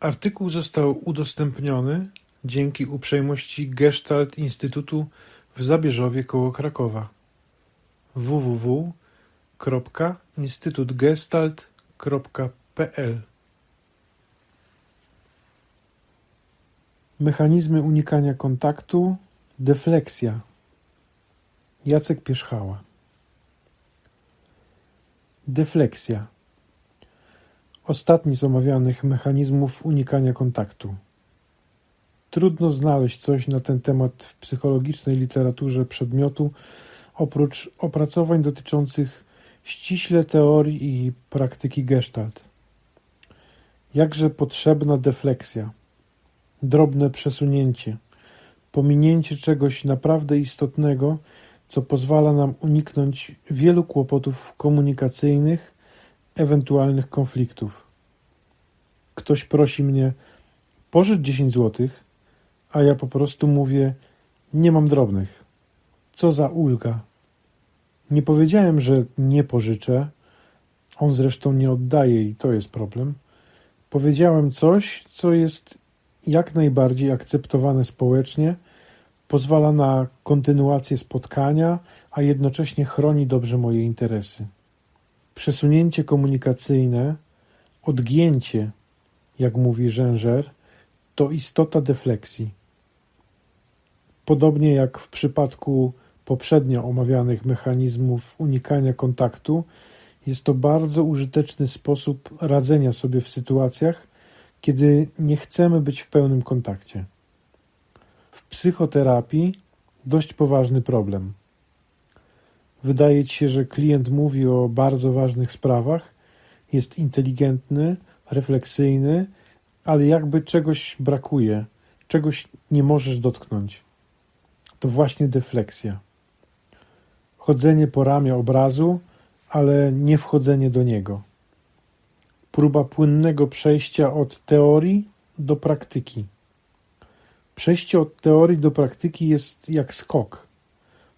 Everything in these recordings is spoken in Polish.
Artykuł został udostępniony dzięki uprzejmości Gestalt Instytutu w Zabierzowie koło Krakowa. www.instytutgestalt.pl Mechanizmy unikania kontaktu Defleksja. Jacek Pierzchała. Defleksja Ostatni z omawianych mechanizmów unikania kontaktu. Trudno znaleźć coś na ten temat w psychologicznej literaturze przedmiotu, oprócz opracowań dotyczących ściśle teorii i praktyki gestalt. Jakże potrzebna defleksja, drobne przesunięcie, pominięcie czegoś naprawdę istotnego, co pozwala nam uniknąć wielu kłopotów komunikacyjnych, ewentualnych konfliktów. Ktoś prosi mnie, pożycz 10 złotych, a ja po prostu mówię, nie mam drobnych. Co za ulga. Nie powiedziałem, że nie pożyczę, on zresztą nie oddaje i to jest problem. Powiedziałem coś, co jest jak najbardziej akceptowane społecznie, pozwala na kontynuację spotkania, a jednocześnie chroni dobrze moje interesy. Przesunięcie komunikacyjne, odgięcie, jak mówi Rzężer, to istota defleksji. Podobnie jak w przypadku poprzednio omawianych mechanizmów unikania kontaktu, jest to bardzo użyteczny sposób radzenia sobie w sytuacjach, kiedy nie chcemy być w pełnym kontakcie. W psychoterapii dość poważny problem. Wydaje ci się, że klient mówi o bardzo ważnych sprawach, jest inteligentny, refleksyjny, ale jakby czegoś brakuje, czegoś nie możesz dotknąć. To właśnie defleksja. Chodzenie po ramię obrazu, ale nie wchodzenie do niego. Próba płynnego przejścia od teorii do praktyki. Przejście od teorii do praktyki jest jak skok.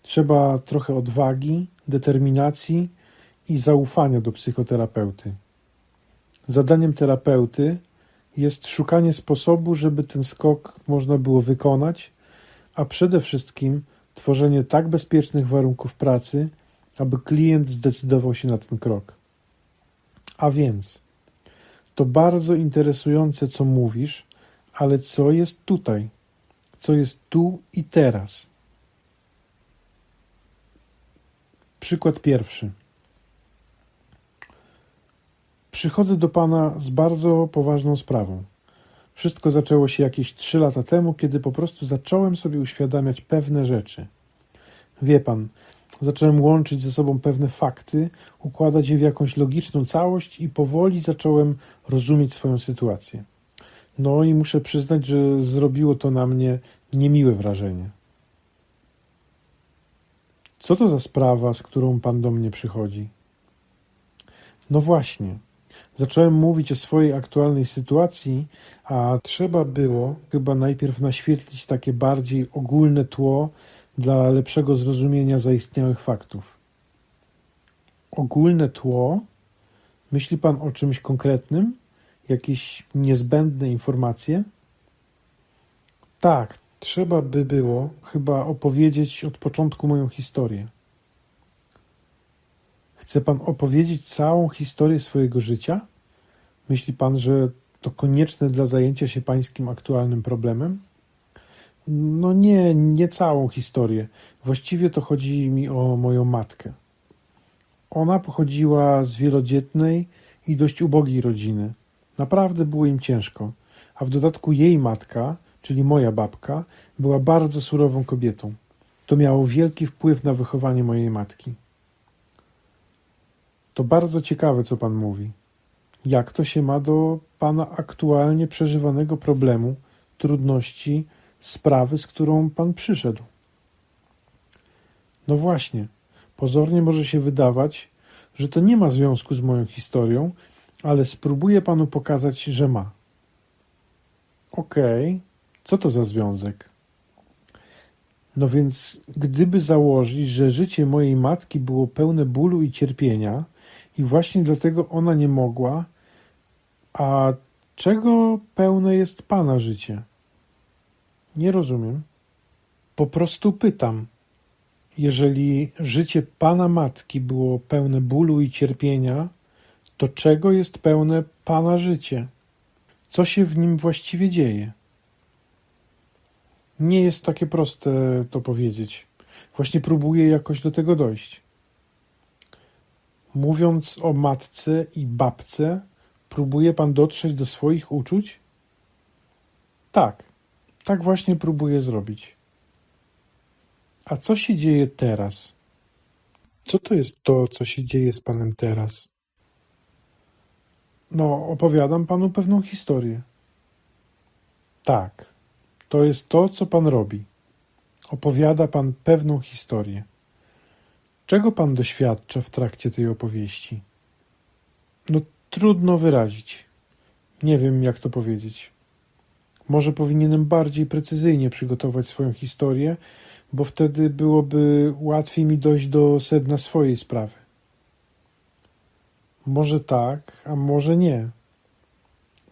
Trzeba trochę odwagi, determinacji i zaufania do psychoterapeuty. Zadaniem terapeuty jest szukanie sposobu, żeby ten skok można było wykonać, a przede wszystkim tworzenie tak bezpiecznych warunków pracy, aby klient zdecydował się na ten krok. A więc, to bardzo interesujące, co mówisz, ale co jest tutaj? Co jest tu i teraz? Przykład pierwszy. Przychodzę do Pana z bardzo poważną sprawą. Wszystko zaczęło się jakieś trzy lata temu, kiedy po prostu zacząłem sobie uświadamiać pewne rzeczy. Wie Pan, zacząłem łączyć ze sobą pewne fakty, układać je w jakąś logiczną całość i powoli zacząłem rozumieć swoją sytuację. No i muszę przyznać, że zrobiło to na mnie niemiłe wrażenie. Co to za sprawa, z którą pan do mnie przychodzi? No właśnie. Zacząłem mówić o swojej aktualnej sytuacji, a trzeba było chyba najpierw naświetlić takie bardziej ogólne tło dla lepszego zrozumienia zaistniałych faktów. Ogólne tło? Myśli pan o czymś konkretnym? Jakieś niezbędne informacje? Tak, Trzeba by było chyba opowiedzieć od początku moją historię. Chce pan opowiedzieć całą historię swojego życia? Myśli pan, że to konieczne dla zajęcia się pańskim aktualnym problemem? No nie, nie całą historię. Właściwie to chodzi mi o moją matkę. Ona pochodziła z wielodzietnej i dość ubogiej rodziny. Naprawdę było im ciężko, a w dodatku jej matka czyli moja babka, była bardzo surową kobietą. To miało wielki wpływ na wychowanie mojej matki. To bardzo ciekawe, co pan mówi. Jak to się ma do pana aktualnie przeżywanego problemu, trudności, sprawy, z którą pan przyszedł? No właśnie, pozornie może się wydawać, że to nie ma związku z moją historią, ale spróbuję panu pokazać, że ma. Okej, okay. Co to za związek? No więc, gdyby założyć, że życie mojej matki było pełne bólu i cierpienia, i właśnie dlatego ona nie mogła, a Czego pełne jest pana życie? Nie rozumiem. Po prostu pytam. Jeżeli życie pana matki było pełne bólu i cierpienia, to czego jest pełne pana życie? Co się w nim właściwie dzieje? Nie jest takie proste to powiedzieć. Właśnie próbuję jakoś do tego dojść. Mówiąc o matce i babce, próbuje pan dotrzeć do swoich uczuć? Tak, tak właśnie próbuję zrobić. A co się dzieje teraz? Co to jest to, co się dzieje z panem teraz? No, opowiadam panu pewną historię. Tak, to jest to, co pan robi. Opowiada pan pewną historię. Czego pan doświadcza w trakcie tej opowieści? No, trudno wyrazić. Nie wiem, jak to powiedzieć. Może powinienem bardziej precyzyjnie przygotować swoją historię, bo wtedy byłoby łatwiej mi dojść do sedna swojej sprawy. Może tak, a może nie.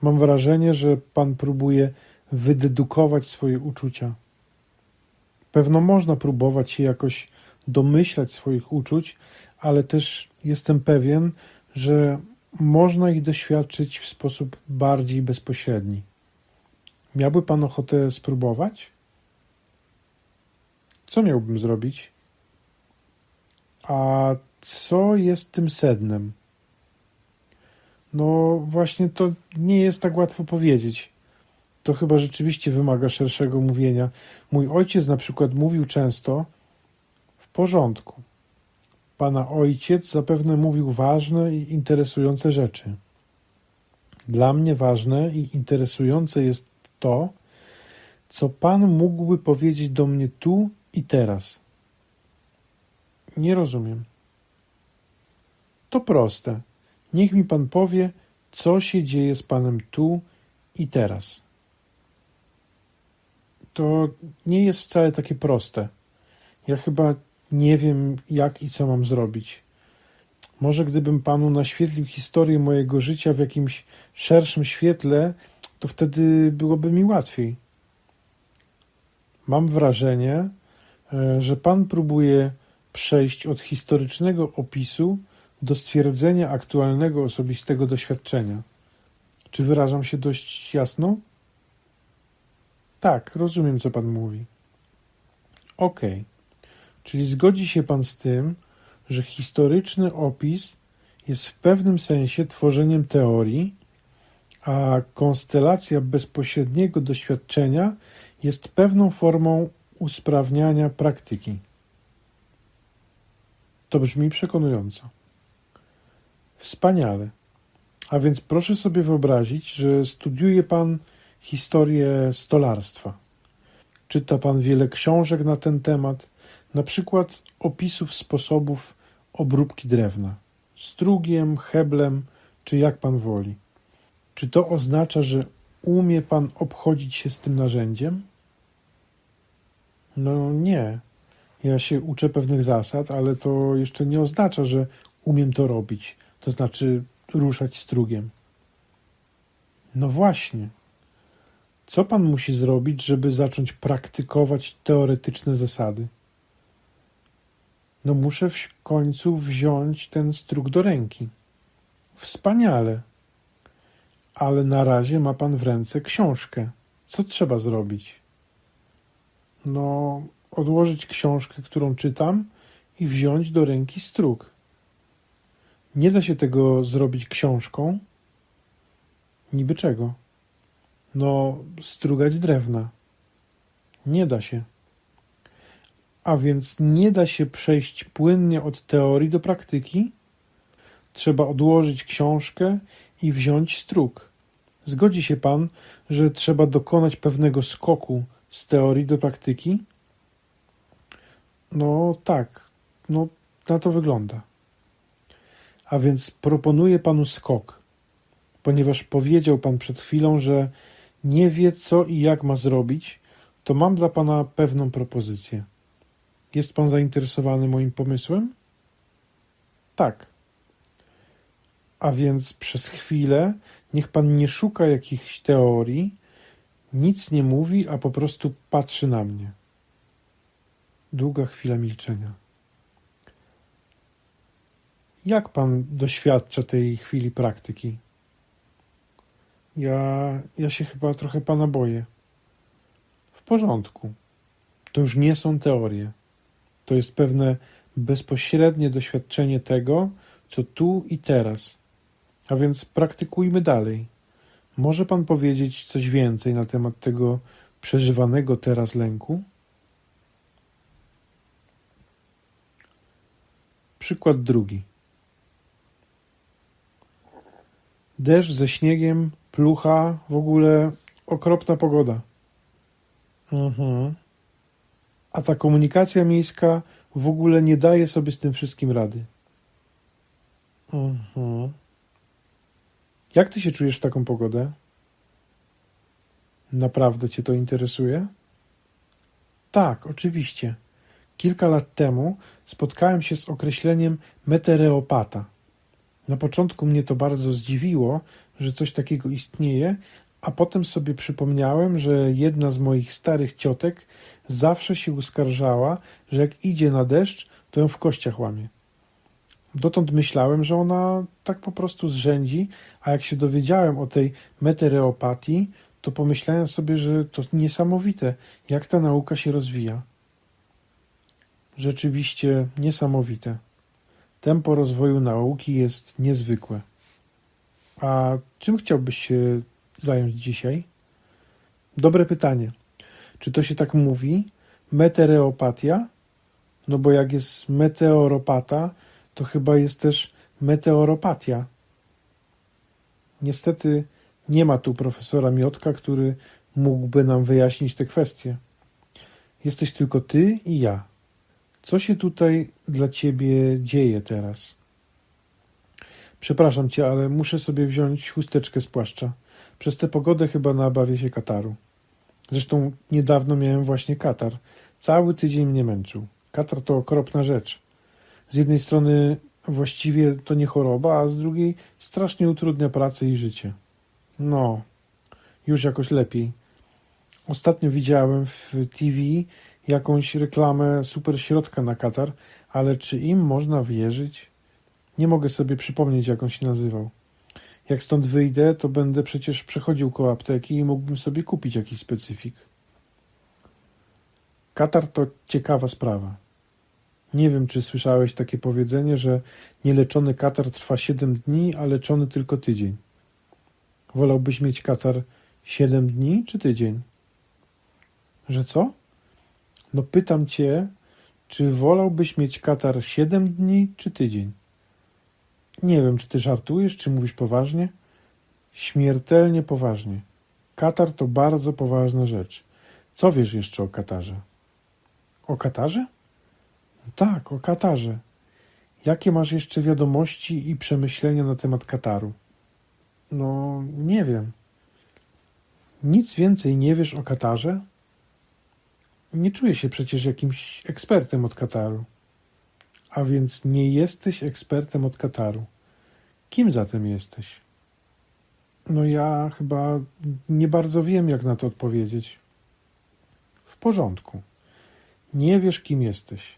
Mam wrażenie, że pan próbuje wydedukować swoje uczucia. Pewno można próbować się jakoś domyślać swoich uczuć, ale też jestem pewien, że można ich doświadczyć w sposób bardziej bezpośredni. Miałby pan ochotę spróbować? Co miałbym zrobić? A co jest tym sednem? No, właśnie to nie jest tak łatwo powiedzieć. To chyba rzeczywiście wymaga szerszego mówienia. Mój ojciec na przykład mówił często w porządku. Pana ojciec zapewne mówił ważne i interesujące rzeczy. Dla mnie ważne i interesujące jest to, co Pan mógłby powiedzieć do mnie tu i teraz. Nie rozumiem. To proste. Niech mi Pan powie, co się dzieje z Panem tu i teraz. To nie jest wcale takie proste. Ja chyba nie wiem, jak i co mam zrobić. Może gdybym Panu naświetlił historię mojego życia w jakimś szerszym świetle, to wtedy byłoby mi łatwiej. Mam wrażenie, e, że Pan próbuje przejść od historycznego opisu do stwierdzenia aktualnego osobistego doświadczenia. Czy wyrażam się dość jasno? Tak, rozumiem, co Pan mówi. Okej. Okay. Czyli zgodzi się Pan z tym, że historyczny opis jest w pewnym sensie tworzeniem teorii, a konstelacja bezpośredniego doświadczenia jest pewną formą usprawniania praktyki. To brzmi przekonująco. Wspaniale. A więc proszę sobie wyobrazić, że studiuje Pan historię stolarstwa. Czyta Pan wiele książek na ten temat, na przykład opisów sposobów obróbki drewna strugiem, heblem, czy jak Pan woli. Czy to oznacza, że umie Pan obchodzić się z tym narzędziem? No nie. Ja się uczę pewnych zasad, ale to jeszcze nie oznacza, że umiem to robić, to znaczy ruszać strugiem. No właśnie. Co pan musi zrobić, żeby zacząć praktykować teoretyczne zasady? No muszę w końcu wziąć ten strug do ręki. Wspaniale. Ale na razie ma pan w ręce książkę. Co trzeba zrobić? No, odłożyć książkę, którą czytam i wziąć do ręki strug. Nie da się tego zrobić książką. Niby czego? No, strugać drewna. Nie da się. A więc nie da się przejść płynnie od teorii do praktyki? Trzeba odłożyć książkę i wziąć strug. Zgodzi się pan, że trzeba dokonać pewnego skoku z teorii do praktyki? No tak, no na to wygląda. A więc proponuję panu skok, ponieważ powiedział pan przed chwilą, że nie wie co i jak ma zrobić, to mam dla pana pewną propozycję. Jest pan zainteresowany moim pomysłem? Tak. A więc przez chwilę niech pan nie szuka jakichś teorii, nic nie mówi, a po prostu patrzy na mnie. Długa chwila milczenia. Jak pan doświadcza tej chwili praktyki? Ja, ja się chyba trochę pana boję. W porządku. To już nie są teorie. To jest pewne bezpośrednie doświadczenie tego, co tu i teraz. A więc praktykujmy dalej. Może pan powiedzieć coś więcej na temat tego przeżywanego teraz lęku? Przykład drugi. Deszcz ze śniegiem, plucha, w ogóle okropna pogoda. Mhm. A ta komunikacja miejska w ogóle nie daje sobie z tym wszystkim rady. Mhm. Jak ty się czujesz w taką pogodę? Naprawdę cię to interesuje? Tak, oczywiście. Kilka lat temu spotkałem się z określeniem meteoropata. Na początku mnie to bardzo zdziwiło, że coś takiego istnieje, a potem sobie przypomniałem, że jedna z moich starych ciotek zawsze się uskarżała, że jak idzie na deszcz, to ją w kościach łamie. Dotąd myślałem, że ona tak po prostu zrzędzi, a jak się dowiedziałem o tej meteoreopatii, to pomyślałem sobie, że to niesamowite, jak ta nauka się rozwija. Rzeczywiście niesamowite. Tempo rozwoju nauki jest niezwykłe. A czym chciałbyś się zająć dzisiaj? Dobre pytanie. Czy to się tak mówi? Meteoreopatia? No bo jak jest meteoropata, to chyba jest też meteoropatia. Niestety nie ma tu profesora Miotka, który mógłby nam wyjaśnić te kwestie. Jesteś tylko ty i ja. Co się tutaj dla ciebie dzieje teraz? Przepraszam cię, ale muszę sobie wziąć chusteczkę z płaszcza. Przez tę pogodę chyba nabawię się kataru. Zresztą niedawno miałem właśnie katar. Cały tydzień mnie męczył. Katar to okropna rzecz. Z jednej strony właściwie to nie choroba, a z drugiej strasznie utrudnia pracę i życie. No, już jakoś lepiej. Ostatnio widziałem w TV jakąś reklamę super środka na katar, ale czy im można wierzyć? Nie mogę sobie przypomnieć, jak on się nazywał. Jak stąd wyjdę, to będę przecież przechodził koło apteki i mógłbym sobie kupić jakiś specyfik. Katar to ciekawa sprawa. Nie wiem, czy słyszałeś takie powiedzenie, że nieleczony katar trwa 7 dni, a leczony tylko tydzień. Wolałbyś mieć katar 7 dni czy tydzień? Że co? No pytam cię, czy wolałbyś mieć katar 7 dni czy tydzień? Nie wiem, czy ty żartujesz, czy mówisz poważnie? Śmiertelnie poważnie. Katar to bardzo poważna rzecz. Co wiesz jeszcze o Katarze? O Katarze? Tak, o Katarze. Jakie masz jeszcze wiadomości i przemyślenia na temat Kataru? No, nie wiem. Nic więcej nie wiesz o Katarze? Nie czuję się przecież jakimś ekspertem od Kataru. A więc nie jesteś ekspertem od Kataru. Kim zatem jesteś? No ja chyba nie bardzo wiem, jak na to odpowiedzieć. W porządku. Nie wiesz, kim jesteś.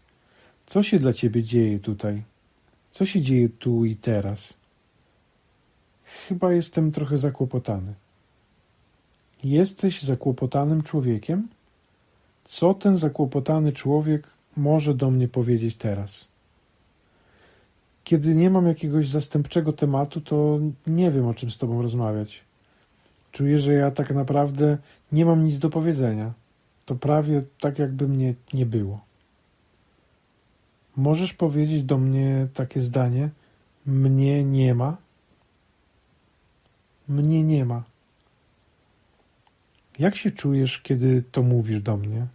Co się dla ciebie dzieje tutaj? Co się dzieje tu i teraz? Chyba jestem trochę zakłopotany. Jesteś zakłopotanym człowiekiem? Co ten zakłopotany człowiek może do mnie powiedzieć teraz? Kiedy nie mam jakiegoś zastępczego tematu, to nie wiem, o czym z tobą rozmawiać. Czuję, że ja tak naprawdę nie mam nic do powiedzenia. To prawie tak, jakby mnie nie było. Możesz powiedzieć do mnie takie zdanie: Mnie nie ma? Mnie nie ma. Jak się czujesz, kiedy to mówisz do mnie?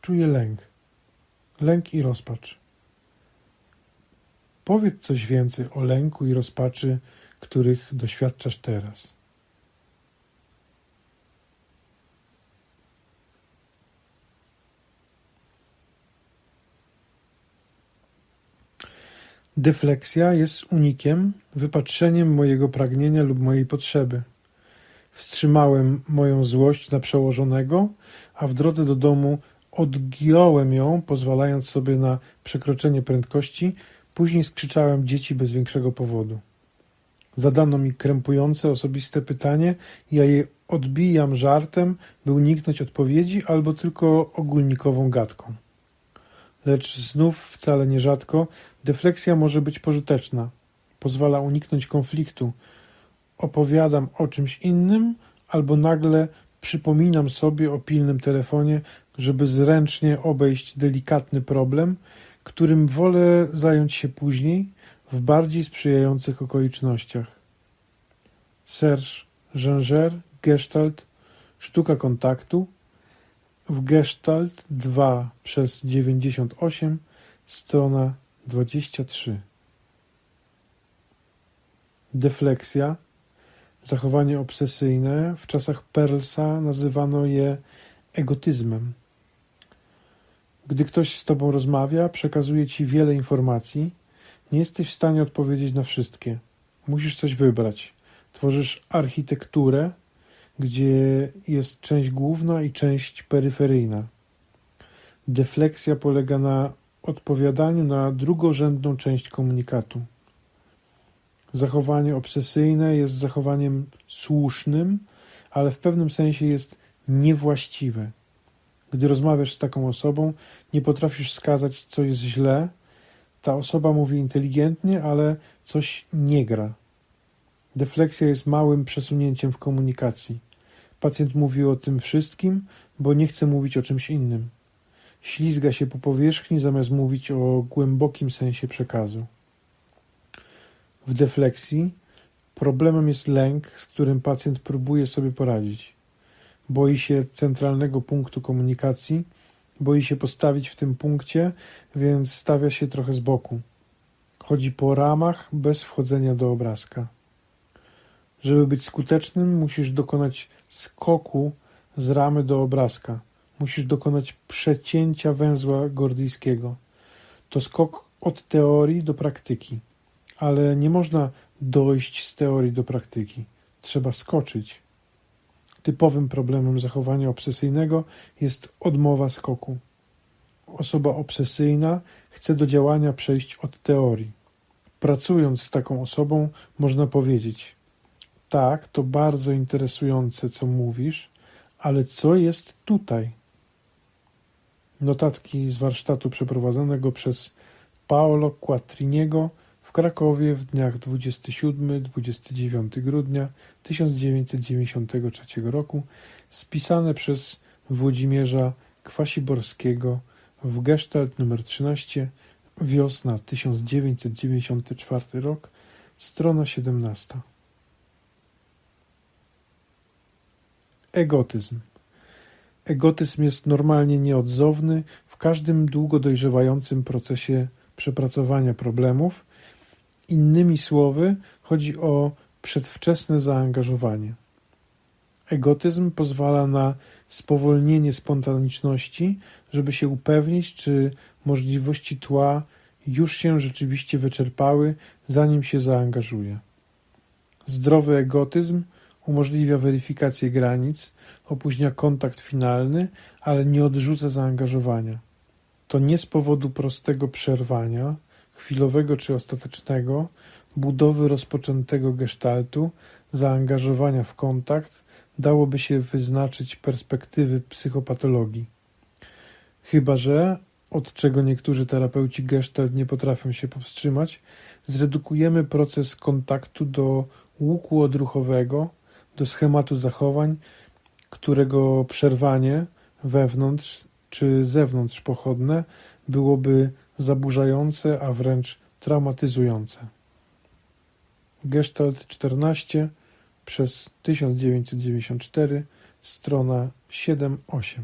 Czuję lęk. Lęk i rozpacz. Powiedz coś więcej o lęku i rozpaczy, których doświadczasz teraz. Dyfleksja jest unikiem, wypatrzeniem mojego pragnienia lub mojej potrzeby. Wstrzymałem moją złość na przełożonego, a w drodze do domu odgiąłem ją, pozwalając sobie na przekroczenie prędkości, później skrzyczałem dzieci bez większego powodu. Zadano mi krępujące, osobiste pytanie, ja je odbijam żartem, by uniknąć odpowiedzi albo tylko ogólnikową gadką. Lecz znów wcale nierzadko defleksja może być pożyteczna. Pozwala uniknąć konfliktu. Opowiadam o czymś innym albo nagle przypominam sobie o pilnym telefonie, żeby zręcznie obejść delikatny problem, którym wolę zająć się później w bardziej sprzyjających okolicznościach. Serge Gengère, Gestalt, Sztuka kontaktu, w Gestalt 2 przez 98, strona 23. Defleksja, zachowanie obsesyjne, w czasach Perlsa nazywano je egotyzmem. Gdy ktoś z tobą rozmawia, przekazuje ci wiele informacji, nie jesteś w stanie odpowiedzieć na wszystkie. Musisz coś wybrać. Tworzysz architekturę, gdzie jest część główna i część peryferyjna. Defleksja polega na odpowiadaniu na drugorzędną część komunikatu. Zachowanie obsesyjne jest zachowaniem słusznym, ale w pewnym sensie jest niewłaściwe. Gdy rozmawiasz z taką osobą, nie potrafisz wskazać, co jest źle. Ta osoba mówi inteligentnie, ale coś nie gra. Defleksja jest małym przesunięciem w komunikacji. Pacjent mówi o tym wszystkim, bo nie chce mówić o czymś innym. Ślizga się po powierzchni zamiast mówić o głębokim sensie przekazu. W defleksji problemem jest lęk, z którym pacjent próbuje sobie poradzić. Boi się centralnego punktu komunikacji, boi się postawić w tym punkcie, więc stawia się trochę z boku. Chodzi po ramach bez wchodzenia do obrazka. Żeby być skutecznym, musisz dokonać skoku z ramy do obrazka. Musisz dokonać przecięcia węzła gordyjskiego. To skok od teorii do praktyki. Ale nie można dojść z teorii do praktyki. Trzeba skoczyć. Typowym problemem zachowania obsesyjnego jest odmowa skoku. Osoba obsesyjna chce do działania przejść od teorii. Pracując z taką osobą, można powiedzieć: Tak, to bardzo interesujące, co mówisz, ale co jest tutaj? Notatki z warsztatu przeprowadzonego przez Paolo Quattriniego w Krakowie w dniach 27-29 grudnia 1993 roku, spisane przez Włodzimierza Kwasiborskiego w Gestalt nr 13, wiosna 1994 rok, strona 17. Egotyzm. Egotyzm jest normalnie nieodzowny w każdym długo dojrzewającym procesie przepracowania problemów. Innymi słowy, chodzi o przedwczesne zaangażowanie. Egotyzm pozwala na spowolnienie spontaniczności, żeby się upewnić, czy możliwości tła już się rzeczywiście wyczerpały, zanim się zaangażuje. Zdrowy egotyzm umożliwia weryfikację granic, opóźnia kontakt finalny, ale nie odrzuca zaangażowania. To nie z powodu prostego przerwania, chwilowego czy ostatecznego, budowy rozpoczętego gestaltu, zaangażowania w kontakt, dałoby się wyznaczyć perspektywy psychopatologii. Chyba, że, od czego niektórzy terapeuci gestalt nie potrafią się powstrzymać, zredukujemy proces kontaktu do łuku odruchowego, do schematu zachowań, którego przerwanie wewnątrz czy zewnątrz pochodne byłoby zaburzające, a wręcz traumatyzujące. Gestalt 14 przez 1994, strona 7-8.